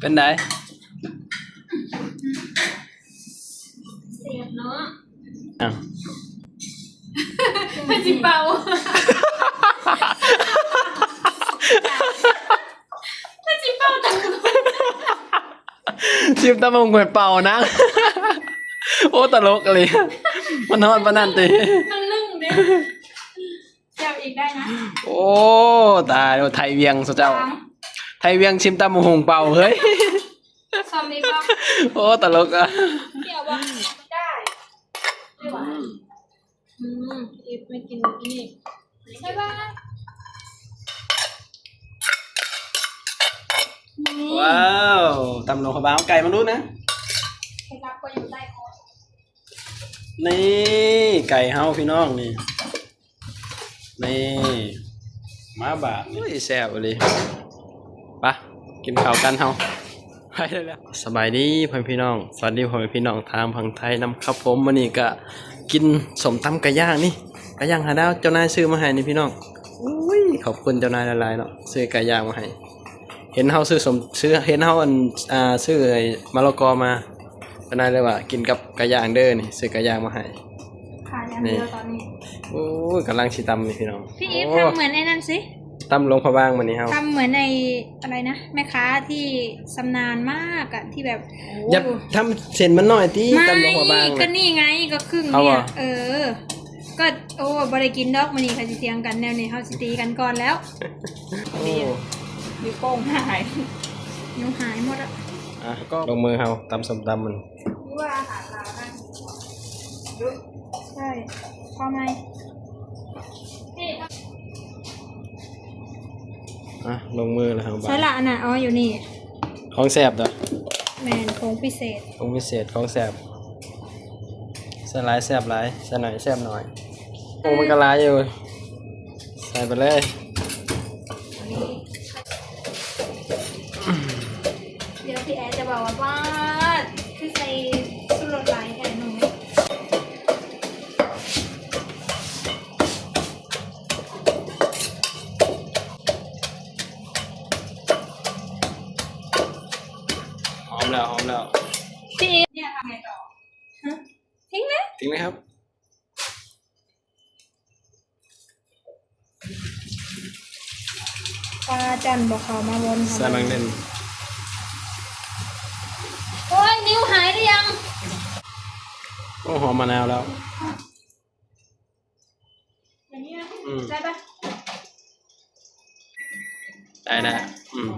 เป็นไงเสียบเนาะอะเป็นสิเปาเป็นสิเปาจังชิมตะมงหวยเป่านะโอ้ตลกเลยมันนอนปานนันตีมันลึ่งเด้เสียบอีกได้นะ โอ้ ตายแล้วไทยเวียงสุดเจ้าสามไทยเวียงชิมตะมงหงเป่าเฮ้ยซอมนี้ป่ะโอ้ตลกอะเดี๋ยวว่าไม่ได้ไม่ไหวอืมอีฟไม่กินอีนี่ใช่ป่ะนี่ว้าวตำลงขบาวไก่มาดูนะเคล็ดลับก็อยู่ใต้คอนี่ไก่เฮาพี่น้องนี่นี่ มาบาทนี่แซ่บเลยปะกินข้าวกันเฮาไปได้แล้วสบายดีพ่อพี่น้อง สวัสดีพ่อแม่พี่น้องทางพังไทยนำครับผมวันนี้ก็กินสมตำไก่ย่างนี่ไก่ย่างหาดาวเจ้านายซื้อมาให้นี่พี่น้องอุ้ยขอบคุณเจ้านายหลายๆเนาะซื้อไก่ย่างมาให้เห็นเฮาซื้อสมซื้อเห็นเฮาอันอ่าซื้อไอ้มะละกอมาเจ้านายเลยว่า กินกับไก่ย่างเด้อนี่ซื้อไก่ย่างมาให้ ขาดอย่างเดียวตอนนี้โอ้ ยกำลังชิตำนี่พี่น้องพี่อีฟโอ้ทำเหมือนไอ้นั่นสิตำลงพะบางมันนี่เฮาทำเหมือนในอะไรนะแม่ค้าที่สำนาญมากอะที่แบบอย่าทำเส้นมันหน่อยตีไม่ตำลงพะบางก็น่ะนี่ไงก็ครึ่งเอาเนี่เหรยอเออ ก็โอ้บริกินดอกมันนี่ค่ะสิเตียงกันแนวนี้เขาสิตีกันก่อนแล้วโอ้นิ้วโป้งหายนิ้วหายหมดอะอะก็ลงมือเฮาตำสมตำมันนี่ว่าอาหารลาวนะใช่พอไหมนี่ อะลงมือแล้วเฮาบ้า ใช่ละอั นน่ะอ๋ออยู่นี่ ของแซ่บเด้อแมนโค้งพิเศษ ของพิเศษของแซ่บใส่หลายแซ่บหลายใส่หน่อยแซ่บหน่อยโอ้มันก็หลายอยู่ ใส่ไปเลยเดี๋ยวพี่แอร์จะบอกว่า ปลาจันบอกเขามาวนใส่มังเล่นโอ้ยนิ้วหายหรือยัง โอ้หอมมะนาวแล้ว อย่างนี้นะอืม ได้ปะได้นะอืม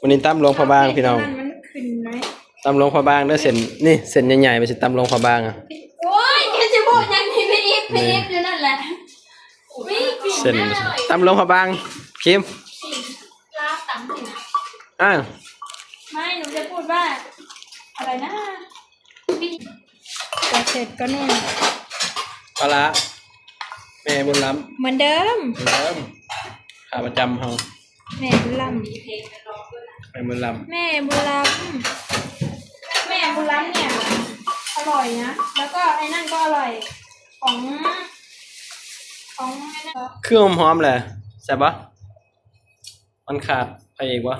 วันนี้ตำลงพะบางพี่น้องมันขึ้นไหมตำลงพะบางเด้อเส้นนี่เส้นใหญ่ๆไปสิตำลงพะบางอะ โอ้ยแกจะพูดยังไงพี่อีฟพี่อีฟอยู่นั่นแหละวิ่งปี เส้นหน้าหน่อยตำลงพะบางคิมลาบต่ำสินะอะไม่ หนูจะพูดว่า อะไรนะพี่ก็เสร็จก็นู่นปลาร้าแม่บุญล้เหมือนเดิมำบุญล้ำขาประจำเฮาแม่บุญลแม่บุญล้ำแม่บุญลำแม่บุญลำเนี่ย อร่อยนะ แล้วก็ไอ้นั่นก็อร่อย ของ ของไอ้นั่นำเครื่องหอมๆแหละแซ่บปะมันขาดไปอีกวะ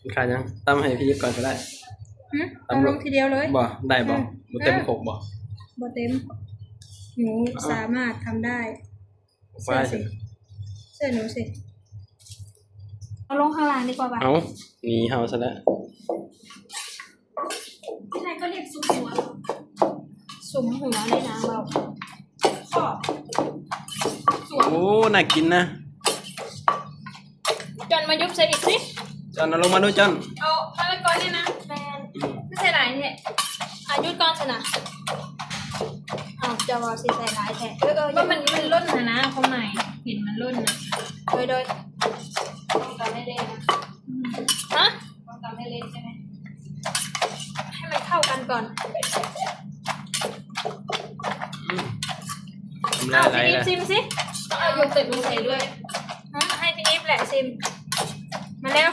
มันขาดยังตำให้พี่ยิบก่อนก็ได้ หึเอาลงทีเดียวเลย บ่ได้บ่อืมบ่เต็มขกบ่บ่เต็ม หนูสามารถทำได้เสื้อสิเสื้อหนูสิ เอาลงข้างล่างดีกว่าป่ะเอาหนีเฮาซะแล้วที่ไหนก็เรียกซุมหัว สุมหัวเลยนะเรา ขอบสวมโอ้ น่ากินนะจนมายุบใส่อีกสิจอนเอาลงมาดูจอนเอามะละกอเนี่ยนะแฟนไม่ใส่หลายเนี่ยอายุก่อนสินะเอาจะว่าสิใส่หลายแท้เออเออว่ามันมันล่นนะนะความหมายเห็นมันล่นนะโดยโดยต้องการให้เล่นนะฮะต้องการให้เล่นใช่ไหมให้มันเข้ากันก่อนำลาเอายไหลพี่อีฟแล้วซิมสิเอาโยเกิร์ตมาใส่ด้วยฮะให้พี่อีฟแหละซิม มาแล้ว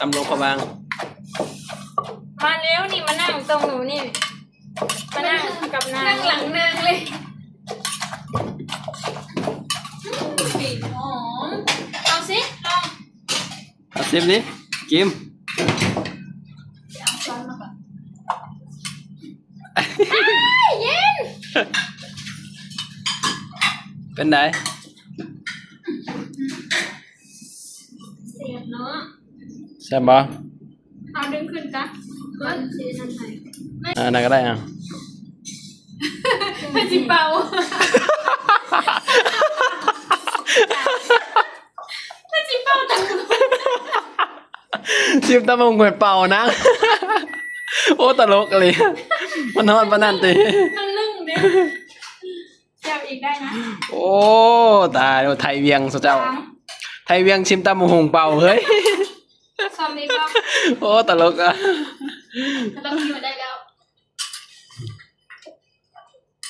ตำลงพะบางมาแล้วนี่มานั่งตรงหนูนี่ มานั่งกับนางนั่งหลังนางเลยลิ่นหอมเอาสิลองเอาซิมดิกิมเอาช้อนมาก่อนเย็น เป็นไงเสียบเนาะแซ่บบ่เอาดึงขึ้นจ้ะมันสีน้ำไทยอ่านั่นก็ได้อะไม่จิเป่าไม่จิเป่าจังซิมตะมงหวยเป่านะ โอ้ตลกเลย มันนอนปานนั้นติมันนึ่งเนี่ยเจ้าอีกได้นะ โอ้ ตายแล้วไทยเวียงสุดเจ้าสามไทยเวียงชิมตำหงเป่าเฮ้ย ซอมนี้ก็โอ้ตลกอะ เราคิวได้แล้ว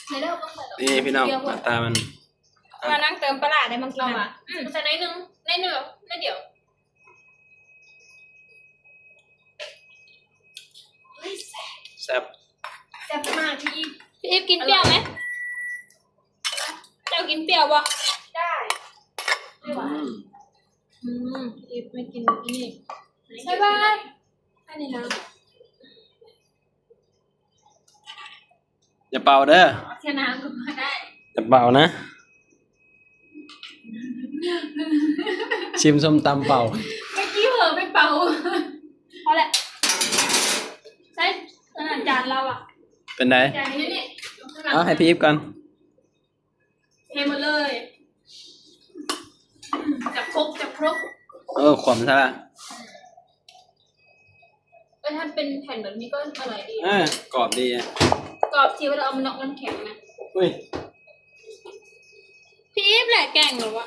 ในเรื่องต้องใส่ดอกนี่พี่น้องหน้าตามัน มานั่งเติมปลาร้าได้บางทีลองอะอืมใส่น้อยนึงในเนื้อในเดี๋ยวแซ่บแซ่บมากพี่พี่อีฟกินเปรี้ยวไหมเจ้ากินเปรี้ยวปะได้ไม่หวาน อืมอืมพี่อีฟไม่กินนี่ใช่ป่ะอันนี้นะอย่าเป่าเด้อเทียน้ำก็มาได้อย่าเป่านะ ชิมส้มตำเป่า เมื่อกี้เหอะไปเป่าพอแหละใช่ขนาดจานเราอะเป็นไงจานนี้นี่ข้างหลังเอาให้พี่อีฟก่อน เทหมดเลย จับครกจับครกเออขวมซะละเออถ้าเป็นแผ่นแบบนี้ก็อร่อยดีเออกรอบดีอะกรอบทีเวลาเอามันนอกน้ำแข็งนะอุ้ยพี่อีฟแหละแกงเหรอวะ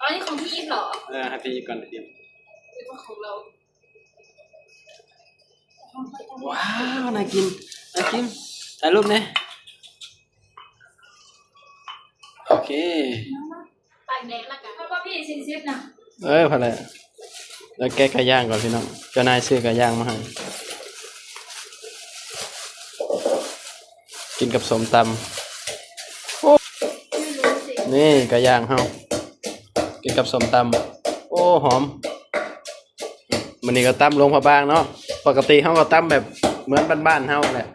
อ๋อนี่ของพี่อีฟเหรอเออให้พี่อีฟก่อนเดี๋ยวหรือว่าของเราว้าวน่ากินน่ากินถ่ายรูปเนี่ย โอเคปากแดงละกันเพราะว่าพี่ซินซิฟนะเออพอแล้วแล้วแกะไก่ย่างก่อนพี่น้องเจ้านายซื้อไก่ย่างมาให้กินกับสมตำโอ้ไม่รู้สินี่ไก่ย่างเฮากินกับสมตำโอ้หอมมันนี้ก็ตำลงพะบางเนาะปกติเฮาก็ตำแบบเหมือนบ้านๆเฮาแหละ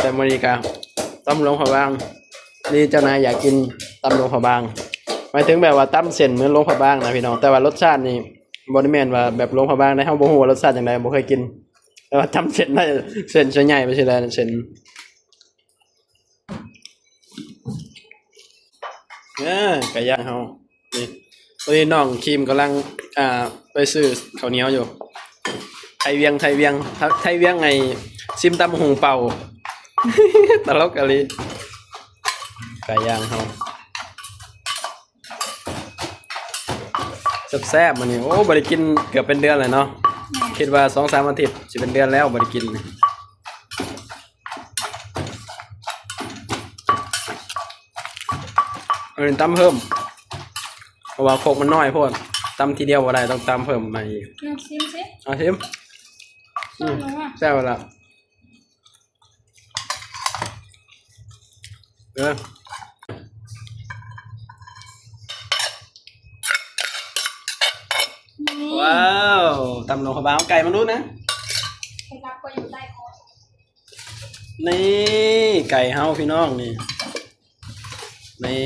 แต่มันนี้ก็ตำลงพะบางนี่เจ้านายอยากกิน ตำลงพะบางหมายถึงแบบว่าตำเส้นเหมือนลงพะบางนะพี่น้องแต่ว่ารสชาตินี่บ่ได้แม่นว่าแบบลงพะบางได้เฮาบ่ฮู้ว่ารสชาติจังไดบ่เคยกิน แต่ว่าตำเส้นได้เส้นส่วนใหญ่ไปสิแล้วเส้นเออไก่ย่างเฮานี่ตอนนี้น้องครีมกำลังอ่าไปซื้อข้าวเหนียวอยู่ ไทยเวียงไทยเวียงไทยเวียงไงซิมตำหงเป่าตลกอะไรไก่ย่างเฮา แซ่บๆมันนี่โอ้บริกินเกือบเป็นเดือนเลยเนาะคิดว่าสองสามอาทิตย์สิเป็นเดือนแล้วบริกินเออตำเพิ่มเพราะว่าโคกมันน้อยโพดตำทีเดียวบ่ได้ต้องตำเพิ่มมาอีกอืมซิมซิเอาชิมชอบน้องอะแซ่บละเออว้าวตำลงขบาวไก่มาดูนะเคล็ดลับก็อยู่ใต้คอนี่ไก่เฮาพี่น้องนี่นี่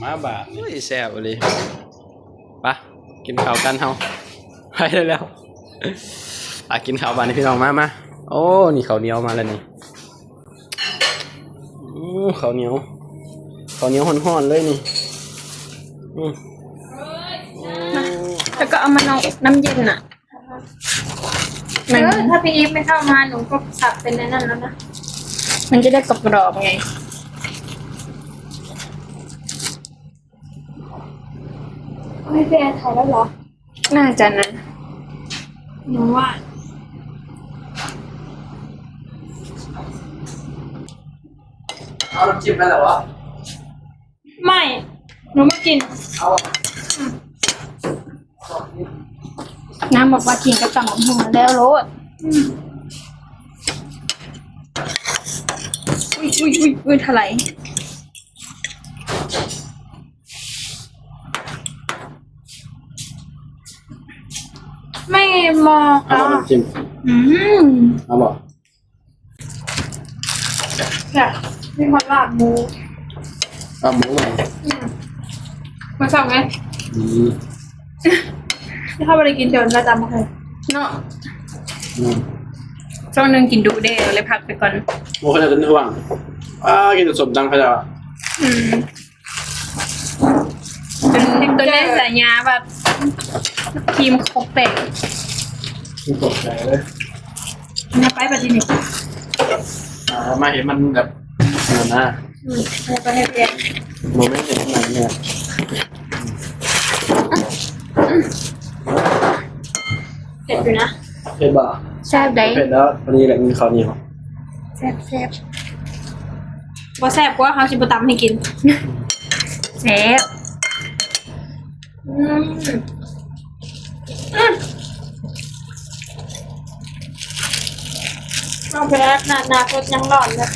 มาบาทนี่แซ่บเลยปะกินข้าวกันเฮาไปได้แล้วอะกินข้าวบานี่พี่น้องมามาโอ้นี่ข้าวเหนียวมาแล้วนี่ข้าวเหนียวข้าวเหนียวห่อนๆเลยนี่อืม แล้วก็เอามาเอาน้ำเย็นอะเออถ้าพี่อีฟไม่เข้ามาหนูก็สับเป็นในนั้นแล้วนะ มันจะได้กรอบๆไงไม่เป็นถ่ายแล้วเหรอ น่าจะนะหนูว่าเอาน้ำจิ้มได้แล้ววะ ไม่ หนูไม่กิน เอา น้ำบอกว่ากินกระตำบักหุ่งแล้วโลดอุ้ยอุ้ยอุ้ยอุ้ยถลายไม่มองเอาอะน้ำหมอืมเอาบอกเนี่ยมีคนลาบหมูเอบหมูเหรอมาสั่งไหม ที่เข้าไปกินเดี๋ยวประจำมาเลยเนาะอืมช่วงหนึงกินดูเดย์เลยพักไปก่อน โอ้เขาจะเป็นห่วงอ้ากินแต่สมดังเขาจะว่าอืมจนตัวนี้สายยาแบบทีมครบแตกตกใจเลยเนี่ยไปปฏิทินอ่ามาเห็นมันแบบนั่นนะอืมเนี่ยไปให้เพียนโมเมนต์เห็นขนาดเนี้ย เจ็บอยู่นะเผ็ดบ่แซ่บได้เผ็ดแล้วพอดีแหละมีข้าวเหนียวแซ่บแซ่บว่าแซ่บกว่าเขาชิบะตำให้กินแซ่บอืมอืมเอาไปแล้วนานาก็ยังหลอนเลย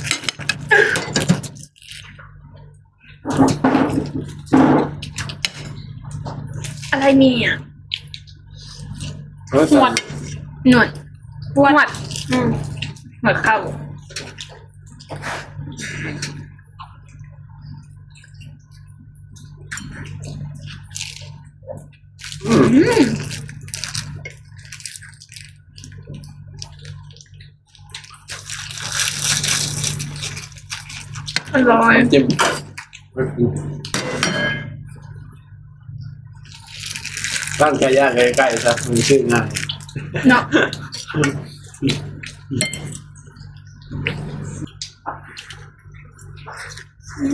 อะไรนี่อะเออ หนวดหนวดหนวดอืมหนวดเข้าอืมอืมอร่อยน้ำจิ้ม ร้านไก่ย่างใกล้ๆซะมันชื่อง่ายเนาะอื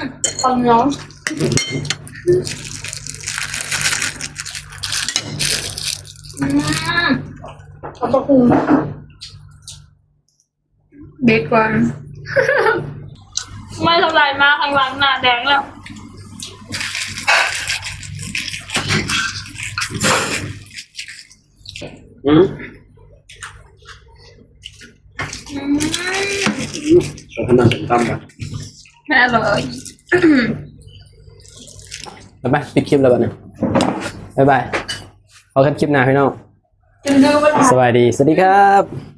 มฟังน้องอืมขอบพระคุณเด็กกว่าไม่เท่าไรมากข้างหลังหน้าแดงแล้ว อืมอืมขอขนาดเป็นตั้มแบบน่าอร่อยบ๊ายบายปิดคลิปแล้วกันนะบ๊ายบายเอาแค่คลิปหน้าพี่น้อง จนดูว่า สวัสดี สวัสดีครับ